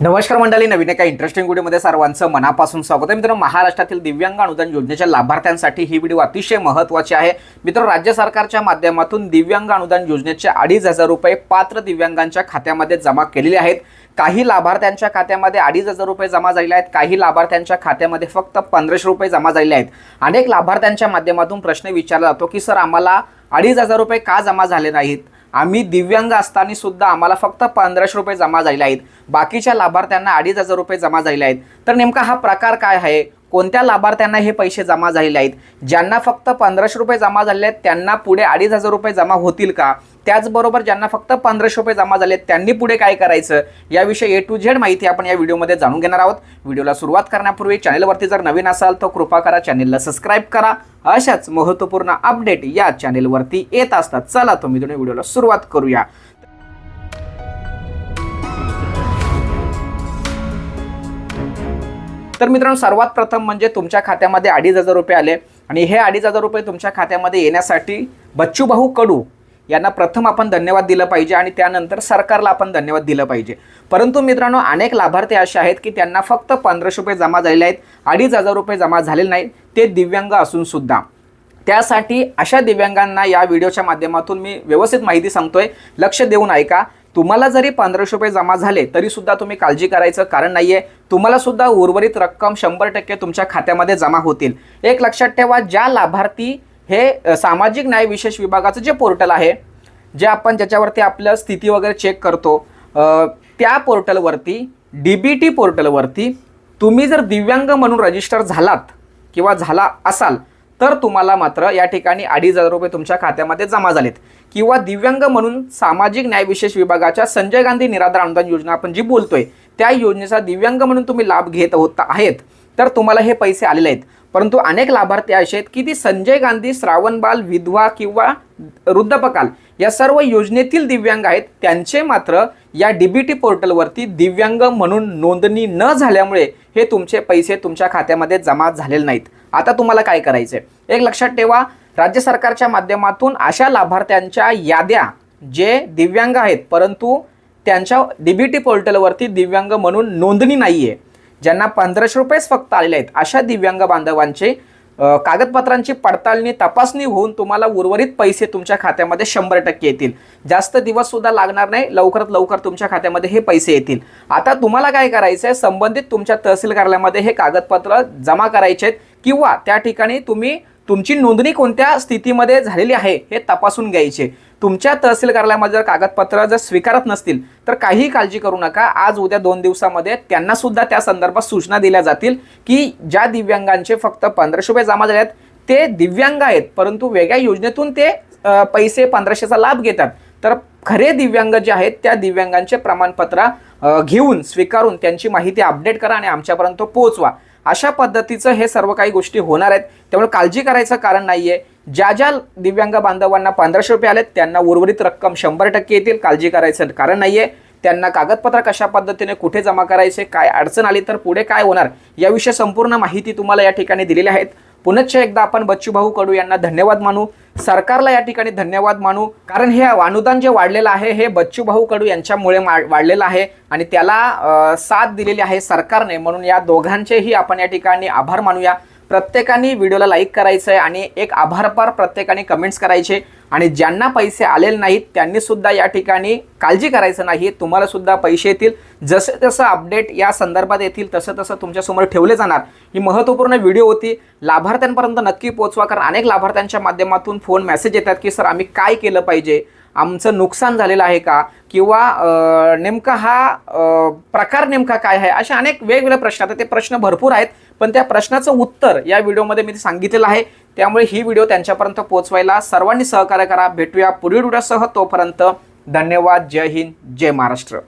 नमस्कार मंडळी नवीन एका इंटरेस्टिंग व्हिडिओमध्ये सर्वांचं मनापासून स्वागत आहे. मित्रांनो महाराष्ट्रातील दिव्यांग अनुदान योजनेच्या लाभार्थ्यांसाठी ही व्हिडिओ अतिशय महत्त्वाची आहे. मित्र राज्य सरकारच्या माध्यमातून दिव्यांग अनुदान योजनेचे अडीच हजार रुपये पात्र दिव्यांगांच्या खात्यामध्ये जमा केलेले आहेत. काही लाभार्थ्यांच्या खात्यामध्ये अडीच हजार रुपये जमा झालेले आहेत. काही लाभार्थ्यांच्या खात्यामध्ये फक्त पंधराशे रुपये जमा झालेले आहेत. अनेक लाभार्थ्यांच्या माध्यमातून प्रश्न विचारला जातो की सर आम्हाला अडीच हजार रुपये का जमा झाले नाहीत? आम्ही दिव्यांग असताना सुद्धा आम्हाला फक्त पंधराशे रुपये जमा झालेले आहेत. बाकीच्या लाभार्थ्यांना अडीच हजार रुपये जमा झालेले आहेत. तर नेमका हा प्रकार काय आहे? कोणत्या लाभार्थ्यांना हे पैसे जमा झालेले आहेत? ज्यांना फक्त पंधराशे रुपये जमा झाले आहेत त्यांना पुढे अडीच हजार रुपये जमा होतील का? त्याचबरोबर ज्यांना फक्त पंधराशे रुपये जमा झाले आहेत त्यांनी पुढे काय करायचं? याविषयी ए टू झेड माहिती आपण या व्हिडिओमध्ये जाणून घेणार आहोत. व्हिडिओला सुरुवात करण्यापूर्वी चॅनेलवरती जर नवीन असाल तर कृपा करा चॅनेलला सबस्क्राईब करा. अशाच महत्त्वपूर्ण अपडेट या चॅनेलवरती येत असतात. चला तुम्ही तुम्ही व्हिडिओला सुरुवात करूया. तर मित्रांनो सर्वात प्रथम म्हणजे तुमच्या खात्यामध्ये अडीच हजार रुपये आले. आणि हे अडीच हजार रुपये तुमच्या खात्यामध्ये येण्यासाठी बच्चू भाऊ कडू यांना प्रथम आपण धन्यवाद दिलं पाहिजे आणि त्यानंतर सरकारला आपण धन्यवाद दिलं पाहिजे. परंतु मित्रांनो अनेक लाभार्थी असे आहेत की त्यांना फक्त पंधराशे रुपये जमा झालेले आहेत अडीच हजार रुपये जमा झालेले नाहीत ते दिव्यांग असून सुद्धा. त्यासाठी अशा दिव्यांगांना या व्हिडिओच्या माध्यमातून मी व्यवस्थित माहिती सांगतोय. लक्ष देऊन ऐका. तुम्हाला जरी पंधराशे रुपये जमा झाले तरी सुद्धा तुम्ही काळजी करायचं कारण नाहीये. तुम्हाला सुद्धा उर्वरित रक्कम शंभर टक्के तुमच्या खात्यामध्ये जमा होतील. एक लक्षात ठेवा ज्या लाभार्थी हे सामाजिक न्याय विशेष विभागाचं जे पोर्टल आहे जे आपण ज्याच्यावरती आपलं स्थिती वगैरे चेक करतो त्या पोर्टलवरती डी बी टी पोर्टलवरती तुम्ही जर दिव्यांग म्हणून रजिस्टर झालात किंवा झाला असाल तर तुम्हाला मात्र या ठिकाणी अडीच हजार रुपये तुमच्या खात्यामध्ये जमा झालेत. किंवा दिव्यांग म्हणून सामाजिक न्याय विशेष विभागाच्या संजय गांधी निराधार अनुदान योजना आपण जी बोलतोय त्या योजनेचा दिव्यांग म्हणून तुम्ही लाभ घेत होत आहेत तर तुम्हाला हे पैसे आलेले आहेत. परंतु अनेक लाभार्थी असे आहेत की ती संजय गांधी श्रावणबाल विधवा किंवा वृद्धपकाल या सर्व योजनेतील दिव्यांग आहेत. त्यांचे मात्र या डी बी टी पोर्टलवरती दिव्यांग म्हणून नोंदणी न झाल्यामुळे हे तुमचे पैसे तुमच्या खात्यामध्ये जमा झालेले नाहीत. आता तुम्हाला काय करायचे एक लक्षात ठेवा राज्य सरकारच्या माध्यमातून अशा लाभार्थ्यांच्या याद्या जे दिव्यांग आहेत परंतु त्यांच्या डी बी टी पोर्टलवरती दिव्यांग म्हणून नोंदणी नाही आहे ज्यांना पंधराशे रुपयेच फक्त आलेले आहेत अशा दिव्यांग बांधवांचे कागदपत्रांची पडताळणी तपासणी होऊन तुम्हाला उर्वरित पैसे तुमच्या खात्यामध्ये शंभर टक्के येतील. जास्त दिवस सुद्धा लागणार नाही लवकरात लवकर तुमच्या खात्यामध्ये हे पैसे येतील. आता तुम्हाला काय करायचं आहे संबंधित तुमच्या तहसील कार्यालयामध्ये हे कागदपत्र जमा करायचे आहेत किंवा त्या ठिकाणी तुम्ही तुमची नोंदणी कोणत्या स्थितीमध्ये झालेली आहे हे तपासून घ्यायचे. तुमच्या तहसील कार्यालयामध्ये जर कागदपत्र जर स्वीकारत नसतील तर काही काळजी करू नका. आज उद्या दोन दिवसामध्ये त्यांना सुद्धा त्या संदर्भात सूचना दिल्या जातील की ज्या दिव्यांगांचे फक्त पंधराशे रुपये जमा झाले आहेत ते दिव्यांग आहेत परंतु वेगळ्या योजनेतून ते पैसे पंधराशेचा लाभ घेतात. तर खरे दिव्यांग जे आहेत त्या दिव्यांगांचे प्रमाणपत्र घेऊन स्वीकारून त्यांची माहिती अपडेट करा आणि आमच्यापर्यंत पोहोचवा. अशा पद्धतीचं हे सर्व काही गोष्टी होणार आहेत. त्यामुळे काळजी करायचं कारण नाही आहे ज्या ज्या दिव्यांग बांधवांना पंधराशे रुपये आलेत त्यांना उर्वरित रक्कम शंभर टक्के येतील. काळजी करायचं कारण नाही आहे त्यांना कागदपत्र कशा पद्धतीने कुठे जमा करायचे काय अडचण आली तर पुढे काय होणार याविषयी संपूर्ण माहिती तुम्हाला या ठिकाणी दिलेली आहेत. पुनश्च एकदा आपण बच्चूभाऊ कडू यांना धन्यवाद मानू. सरकारला या ठिकाणी धन्यवाद मानू. कारण हे अनुदान जे वाढलेलं आहे हे बच्चू भाऊ कडू यांच्यामुळे वाढलेलं आहे आणि त्याला साथ दिलेली आहे सरकारने. म्हणून या दोघांचेही आपण या ठिकाणी आभार मानूया. प्रत्येकाने व्हिडिओला लाईक करायचं आहे आणि एक आभारपार प्रत्येकाने कमेंट्स करायचे. आणि ज्यांना पैसे आलेले नाहीत त्यांनीसुद्धा या ठिकाणी काळजी करायचं नाही. तुम्हालासुद्धा पैसे येतील. जसं जसं अपडेट या संदर्भात येतील तसं तसं तुमच्यासमोर ठेवले जाणार. ही महत्त्वपूर्ण व्हिडिओ होती. लाभार्थ्यांपर्यंत नक्की पोहोचवा कारण अनेक लाभार्थ्यांच्या माध्यमातून फोन मेसेज येतात की सर आम्ही काय केलं पाहिजे? आमचं नुकसान झालेलं आहे का? किंवा नेमका हा प्रकार नेमका काय आहे? असे अनेक वेगवेगळे प्रश्न. आता ते प्रश्न भरपूर आहेत पण त्या प्रश्नाचं उत्तर या व्हिडिओमध्ये मी ते सांगितलेलं आहे. त्यामुळे ही व्हिडिओ त्यांच्यापर्यंत पोहोचवायला सर्वांनी सहकार्य करा. भेटूया पुढील व्हिडिओसह तोपर्यंत. धन्यवाद. जय हिंद. जय महाराष्ट्र.